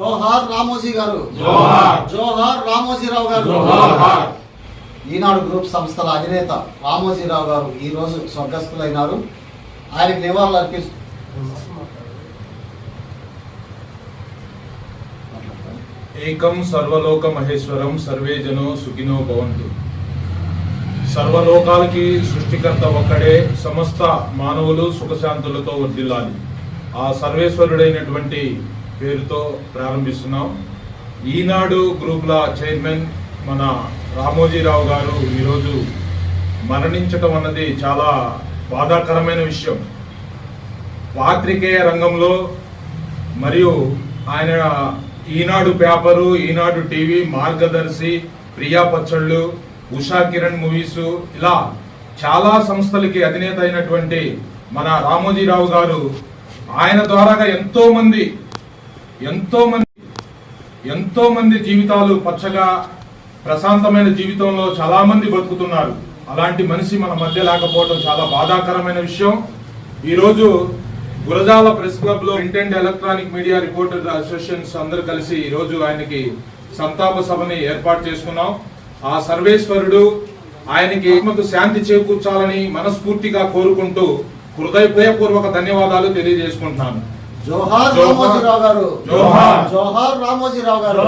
జోహార్ రామోజీ గారు. జోహార్. జోహార్ రామోజీరావు గారు. జోహార్. ఈనాడు గ్రూప్ సంస్థల అధినేత రామోజీరావు గారు ఈ రోజు స్వర్గస్థులైనారు. ఆయనకి నివాళులు అర్పిస్తూ ఏకం సర్వలోక మహేశ్వరం సర్వే జనో సుఖినో భవంతు. సర్వలోకాలకి సృష్టికర్త ఒక్కడే సమస్త మానవులు సుఖశాంతులతో వర్ధిల్లాలి. ఆ సర్వేశ్వరుడైనటువంటి పేరుతో ప్రారంభిస్తున్నాం. ఈనాడు గ్రూప్ల చైర్మన్ మన రామోజీరావు గారు ఈరోజు మరణించటం అన్నది చాలా బాధాకరమైన విషయం. పాత్రికేయ రంగంలో మరియు ఆయన ఈనాడు పేపరు ఈనాడు టీవీ మార్గదర్శి ప్రియా పచ్చళ్ళు ఉషా కిరణ్ మూవీస్ ఇలా చాలా సంస్థలకి అధినేత అయినటువంటి మన రామోజీరావు గారు ఆయన ద్వారాగా ఎంతోమంది ఎంతోమంది ఎంతో మంది ఎంతో మంది జీవితాలు పచ్చగా ప్రశాంతమైన జీవితంలో చాలా మంది బతుకుతున్నారు. అలాంటి మనిషి మన మధ్య లేకపోవడం చాలా బాధాకరమైన విషయం. ఈరోజు గురజాల ప్రెస్ క్లబ్లో ఇంటెండ్ ఎలక్ట్రానిక్ మీడియా రిపోర్టర్ అసోసియేషన్స్ అందరూ కలిసి ఈ రోజు ఆయనకి సంతాప సభని ఏర్పాటు చేసుకున్నాం. ఆ సర్వేశ్వరుడు ఆయనకి ఆత్మకు శాంతి చేకూర్చాలని మనస్ఫూర్తిగా కోరుకుంటూ హృదయపూర్వక ధన్యవాదాలు తెలియజేసుకుంటున్నాను. జోహార్. రామోజీరావు గారు జోహార్. రామోజీరావు గారు.